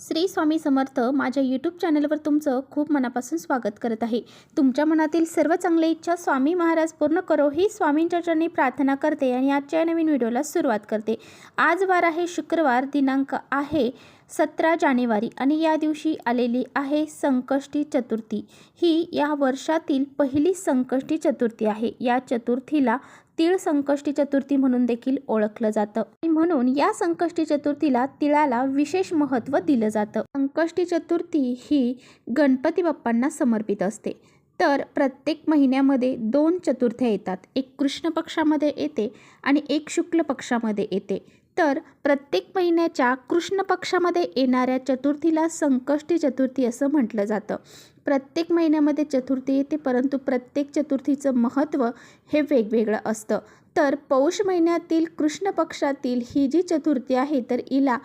श्री स्वामी समर्थ माझ्या यूट्यूब चॅनलवर तुमचं खूप मनापासून स्वागत करत आहे. तुमच्या मनातील सर्व चांगल्या इच्छा स्वामी महाराज पूर्ण करो ही स्वामींच्या चरणी प्रार्थना करते आणि आजच्या नवीन व्हिडिओला सुरुवात करते. आज वार आहे शुक्रवार दिनांक आहे सतरा जानेवारी आणि या दिवशी आलेली आहे संकष्टी चतुर्थी. ही या वर्षातील पहिली संकष्टी चतुर्थी आहे. या चतुर्थीला तीळ संकष्टी चतुर्थी म्हणून देखील ओळखलं जातं. म्हणून या संकष्टी चतुर्थीला तिळाला विशेष महत्त्व दिलं जातं. संकष्टी चतुर्थी ही गणपती बाप्पांना समर्पित असते. तर प्रत्येक महिन्यामध्ये दोन चतुर्थ्या येतात. एक कृष्ण पक्षामध्ये येते आणि एक शुक्ल पक्षामध्ये येते. तर प्रत्येक महिन्याच्या कृष्ण पक्षामध्ये येणाऱ्या चतुर्थीला संकष्टी चतुर्थी असं म्हटलं जातं. प्रत्येक महिन्यामध्ये चतुर्थी येते परंतु प्रत्येक चतुर्थीचं महत्त्व हे वेगवेगळं असतं. तर पौष महिन्यातील कृष्ण पक्षातील ही जी चतुर्थी आहे तर हिला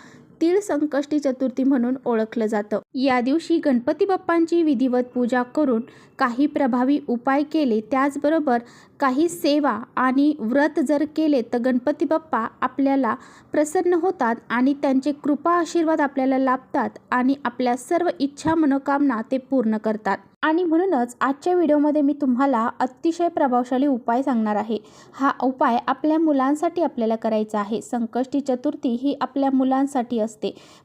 तीळ संकष्टी चतुर्थी म्हणून ओळखलं जातं. या दिवशी गणपती बाप्पांची विधिवत पूजा करून काही प्रभावी उपाय केले. त्याचबरोबर काही सेवा आणि व्रत जर केले तर गणपती बाप्पा आपल्याला प्रसन्न होतात आणि त्यांचे कृपा आशीर्वाद आपल्याला लाभतात आणि आपल्या सर्व इच्छा मनोकामना ते पूर्ण करतात. आणि म्हणूनच आजच्या व्हिडिओमध्ये मी तुम्हाला अतिशय प्रभावशाली उपाय सांगणार आहे. हा उपाय आपल्या मुलांसाठी आपल्याला करायचा आहे. संकष्टी चतुर्थी ही आपल्या मुलांसाठी असते.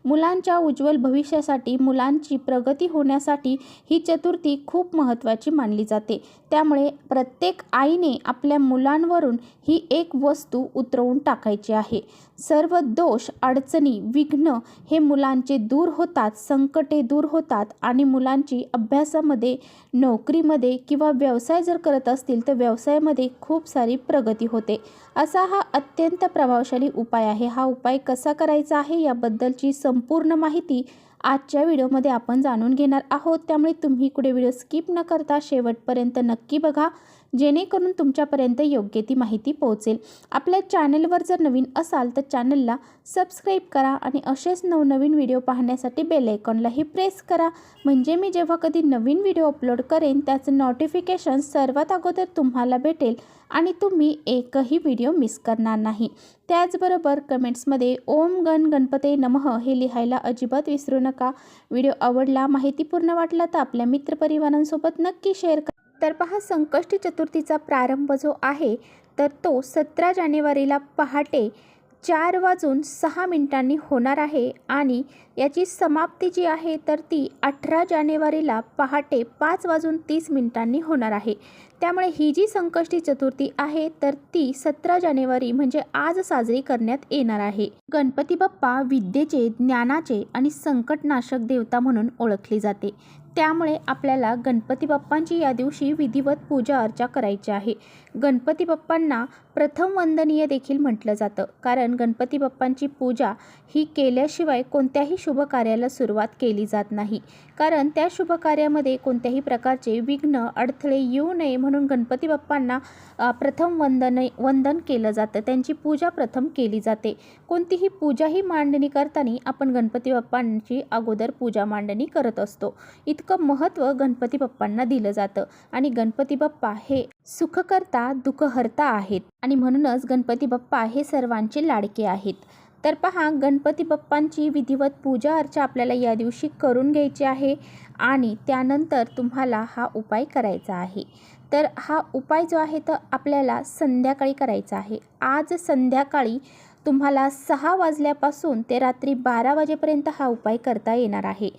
मुलांच्या उज्ज्वल भविष्यासाठी मुलांची प्रगती होण्यासाठी ही चतुर्थी खूप महत्त्वाची मानली जाते. त्यामुळे प्रत्येक आईने आपल्या मुलांवरून ही एक वस्तू उतरवून टाकायची आहे. सर्व दोष अडचणी विघ्न हे मुलांचे दूर होतात संकटे दूर होतात आणि मुलांची अभ्यासामध्ये नोकरीमध्ये किंवा व्यवसाय जर करत असतील तर व्यवसायामध्ये खूप सारी प्रगती होते. असा हा अत्यंत प्रभावशाली उपाय आहे. हा उपाय कसा करायचा आहे याबद्दलची संपूर्ण माहिती आजच्या व्हिडिओमध्ये आपण जाणून घेणार आहोत. त्यामुळे तुम्ही कुठे व्हिडिओ स्किप न करता शेवटपर्यंत नक्की बघा जेणेकरून तुमच्यापर्यंत योग्य ती माहिती पोहोचेल. आपल्या चॅनलवर जर नवीन असाल तर चॅनलला सबस्क्राईब करा आणि असेच नवनवीन व्हिडिओ पाहण्यासाठी बेल आयकॉनलाही प्रेस करा. म्हणजे मी जेव्हा कधी नवीन व्हिडिओ अपलोड करेन त्याचं नोटिफिकेशन सर्वात अगोदर तुम्हाला भेटेल आणि तुम्ही एकही व्हिडिओ मिस करणार नाही. त्याचबरोबर कमेंट्समध्ये ओम गण गणपते नमः हे लिहायला अजिबात विसरू नका. व्हिडिओ आवडला माहितीपूर्ण वाटला तर आपल्या मित्रपरिवारांसोबत नक्की शेअर करा. तर पहा संकष्टी चतुर्थीचा प्रारंभ जो आहे तर तो सतरा जानेवारीला पहाटे चार वाजून सहा मिनिटांनी होणार आहे आणि याची समाप्ती जी आहे तर ती अठरा जानेवारीला पहाटे पाच वाजून तीस मिनिटांनी होणार आहे. त्यामुळे ही जी संकष्टी चतुर्थी आहे तर ती सतरा जानेवारी म्हणजे आज साजरी करण्यात येणार आहे. गणपती बाप्पा विद्येचे ज्ञानाचे आणि संकटनाशक देवता म्हणून ओळखली जाते. त्यामुळे आपल्याला गणपती बाप्पांची या दिवशी विधिवत पूजा अर्चा करायची आहे. गणपती बाप्पांना प्रथम वंदनीय देखील म्हटलं जातं कारण गणपती बाप्पांची पूजा ही केल्याशिवाय कोणत्याही शुभ कार्याला सुरुवात केली जात नाही. कारण त्या शुभ कार्यामध्ये कोणत्याही प्रकारचे विघ्न अडथळे येऊ नये म्हणून म्हणून गणपती बाप्पांना प्रथम वंदन वंदन केलं जातं. त्यांची पूजा प्रथम केली जाते. कोणतीही पूजा ही मांडणी करताना आपण गणपती बाप्पांची अगोदर पूजा मांडणी करत असतो. इतकं महत्त्व गणपती बाप्पांना दिलं जातं. आणि गणपती बाप्पा हे सुखकर्ता दुःखहर्ता आहेत. आणि म्हणूनच गणपती बाप्पा हे सर्वांचे लाडके आहेत. तर पहा गणपती बाप्पांची विधिवत पूजा अर्चा आपल्याला या दिवशी करून घ्यायची आहे आणि त्यानंतर तुम्हाला हा उपाय करायचा आहे. तर हा उपाय जो आहे तर आपल्याला संध्याकाळी करायचा आहे. आज संध्याकाळी तुम्हाला सहा वाजल्यापासून ते रात्री बारा वाजेपर्यंत हा उपाय करता येणार आहे.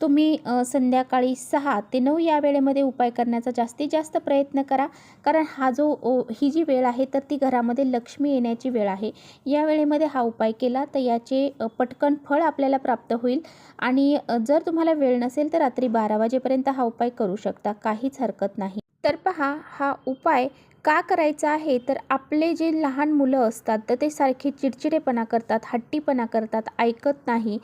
तुम्ही संध्याकाळी सहा ते नऊ या वेळेमध्ये उपाय करण्याचा जास्तीत जास्त प्रयत्न करा. कारण हा जो ही जी वेळ आहे तर ती घरामध्ये लक्ष्मी येण्याची वेळ आहे. या वेळेमध्ये हा उपाय केला तर याचे पटकन फळ आपल्याला प्राप्त होईल. आणि जर तुम्हाला वेळ नसेल तर रात्री बारा वाजेपर्यंत हा उपाय करू शकता. काहीच हरकत नाही. तर पहा हा उपाय का करायचा आहे? तर आपले जे लहान मुलं असतात तर ते सारखे चिडचिडेपणा करतात हट्टीपणा करतात ऐकत नाही.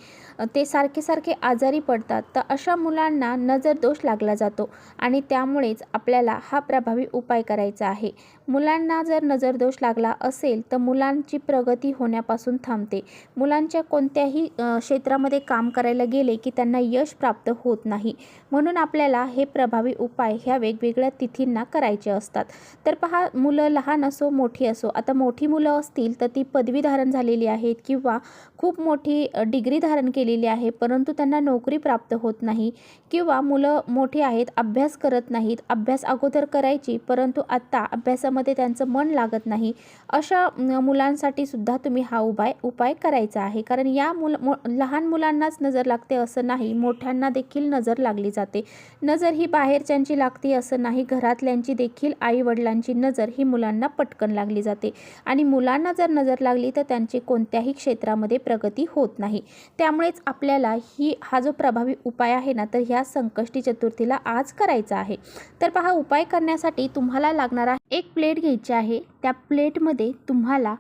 ते सारखे सारखे आजारी पडतात. तर अशा मुलांना नजर दोष लागला जातो आणि त्यामुळेच आपल्याला हा प्रभावी उपाय करायचा आहे. मुलांना जर नजरदोष लागला असेल तर मुलांची प्रगती होण्यापासून थांबते. मुलांच्या कोणत्याही क्षेत्रामध्ये काम करायला गेले की त्यांना यश प्राप्त होत नाही. म्हणून आपल्याला हे प्रभावी उपाय ह्या वेगवेगळ्या तिथींना करायचे असतात. तर पहा मुलं लहान असो मोठी असो. आता मोठी मुलं असतील तर ती पदवी धारण झालेली आहेत किंवा खूप मोठी डिग्री धारण केलेली आहे परंतु त्यांना नोकरी प्राप्त होत नाही किंवा मुलं मोठी आहेत अभ्यास करत नाहीत. अभ्यास अगोदर करायची परंतु आत्ता अभ्यासा अभ्यासामध्ये त्यांचं मन लागत नाही. अशा मुलांसाठी सुद्धा तुम्ही हा उपाय उपाय करायचा आहे. कारण या मुल लहान मुलांनाच नजर लागते असं नाही. मोठ्यांना देखील नजर लागली जाते. नजर ही बाहेरच्यांची लागते असं नाही. घरातल्यांची देखील आई वडिलांची नजर ही मुलांना पटकन लागली जाते. आणि मुलांना जर नजर लागली तर त्यांची कोणत्याही क्षेत्रामध्ये प्रगती होत नाही. त्यामुळेच आपल्याला ही हा जो प्रभावी उपाय आहे ना तर ह्या संकष्टी चतुर्थीला आज करायचा आहे. तर पहा उपाय करण्यासाठी तुम्हाला लागणारा एक प्लेट प्लेट घ्यायची आहे. त्या प्लेटमध्ये तुम्हाला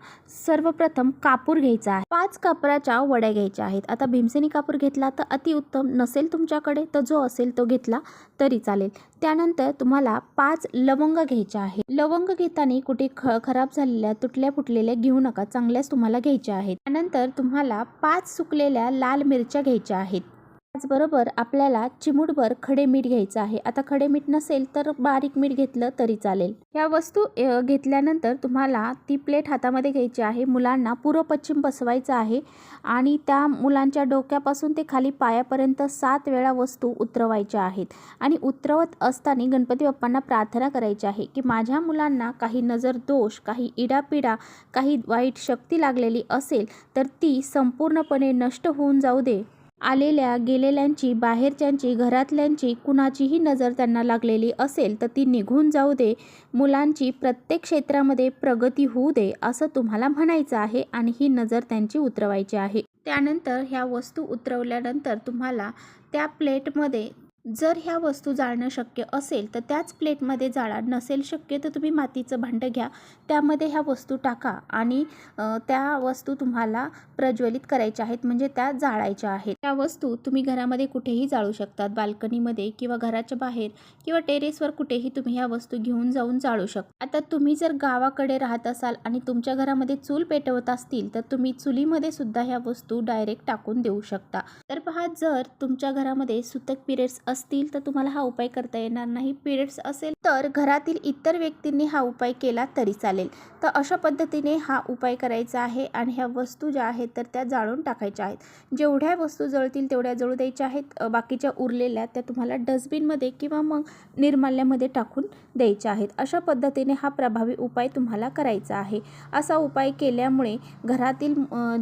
सर्वप्रथम कापूर घ्यायचा आहे. पाच कापराच्या वड्या घ्यायच्या आहेत. आता भीमसेनी कापूर घेतला तर अतिउत्तम नसेल तुमच्याकडे तर जो असेल तो घेतला तरी चालेल. त्यानंतर तुम्हाला पाच लवंग घ्यायच्या आहे. लवंग घेताना कुठे ख खराब झालेल्या तुटल्या फुटलेल्या घेऊ नका. चांगल्याच तुम्हाला घ्यायच्या आहेत. त्यानंतर तुम्हाला पाच सुकलेल्या लाल मिरच्या घ्यायच्या आहेत. त्याचबरोबर आपल्याला चिमूटभर खडे मीठ घ्यायचं आहे. आता खडे मीठ नसेल तर बारीक मीठ घेतलं तरी चालेल. ह्या वस्तू घेतल्यानंतर तुम्हाला ती प्लेट हातामध्ये घ्यायची आहे. मुलांना पूर्व पश्चिम बसवायचं आहे आणि त्या मुलांच्या डोक्यापासून ते खाली पायापर्यंत सात वेळा वस्तू उतरवायच्या आहेत. आणि उतरवत असताना गणपती बाप्पांना प्रार्थना करायची आहे की माझ्या मुलांना काही नजर दोष काही इडापिडा काही वाईट शक्ती लागलेली असेल तर ती संपूर्णपणे नष्ट होऊन जाऊ दे. आलेल्या गेलेल्यांची बाहेरच्यांची घरातल्यांची कुणाचीही नजर त्यांना लागलेली असेल तर ती निघून जाऊ दे. मुलांची प्रत्येक क्षेत्रामध्ये प्रगती होऊ दे असं तुम्हाला म्हणायचं आहे आणि ही नजर त्यांची उतरवायची आहे. त्यानंतर ह्या वस्तू उतरवल्यानंतर तुम्हाला त्या प्लेटमध्ये जर ह्या वस्तू जाळणं शक्य असेल तर त्याच प्लेटमध्ये जाळा. नसेल शक्य तर तुम्ही मातीचं भांडं घ्या. त्यामध्ये ह्या वस्तू टाका आणि त्या वस्तू तुम्हाला प्रज्वलित करायच्या आहेत म्हणजे त्या जाळायच्या आहेत. त्या वस्तू तुम्ही घरामध्ये कुठेही जाळू शकतात बाल्कनीमध्ये किंवा घराच्या बाहेर किंवा टेरेसवर कुठेही तुम्ही ह्या वस्तू घेऊन जाऊन जाळू शकता. आता तुम्ही जर गावाकडे राहत असाल आणि तुमच्या घरामध्ये चूल पेटवत असतील तर तुम्ही चुलीमध्ये सुद्धा ह्या वस्तू डायरेक्ट टाकून देऊ शकता. तर पहा जर तुमच्या घरामध्ये सुतक पिरियड्स असतील तर तुम्हाला हा उपाय करता येणार नाही. पिरियड्स असेल तर घरातील इतर व्यक्तींनी हा उपाय केला तरी चालेल. तर अशा पद्धतीने हा उपाय करायचा आहे आणि ह्या वस्तू ज्या आहेत तर त्या जाळून टाकायच्या आहेत. जेवढ्या वस्तू जळतील तेवढ्या जळू द्यायच्या आहेत. बाकीच्या उरलेल्या त्या तुम्हाला डस्टबिनमध्ये किंवा मग निर्माल्यामध्ये टाकून द्यायच्या आहेत. अशा पद्धतीने हा प्रभावी उपाय तुम्हाला करायचा आहे. असा उपाय केल्यामुळे घरातील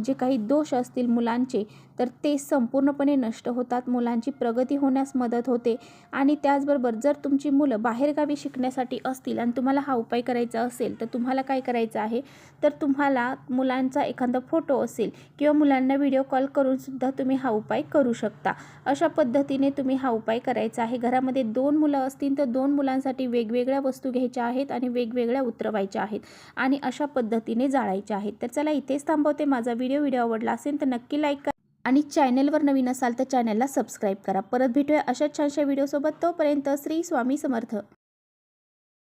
जे काही दोष असतील मुलांचे तर ते संपूर्णपणे नष्ट होतात मुलांची प्रगती होण्यास मदत होते आणि त्याचबरोबर जर तुमची मुलं बाहेरगावी शिकण्यासाठी असतील आणि तुम्हाला हा उपाय करायचा असेल तर तुम्हाला काय करायचं आहे? तर तुम्हाला मुलांचा एखादा फोटो असेल किंवा मुलांना व्हिडिओ कॉल करूनसुद्धा तुम्ही हा उपाय करू शकता. अशा पद्धतीने तुम्ही हा उपाय करायचा आहे. घरामध्ये दोन मुलं असतील तर दोन मुलांसाठी वेगवेगळ्या वस्तू घ्यायच्या आहेत आणि वेगवेगळ्या उतरवायच्या आहेत आणि अशा पद्धतीने जाळायच्या आहेत. तर चला इथेच थांबवते. माझा व्हिडिओ व्हिडिओ आवडला असेल तर नक्की लाईक करा. आणि चॅनलवर नवीन असाल तर चॅनलला सबस्क्राईब करा. परत भेटूया अशाच छानशा व्हिडिओसोबत. तोपर्यंत श्री स्वामी समर्थ.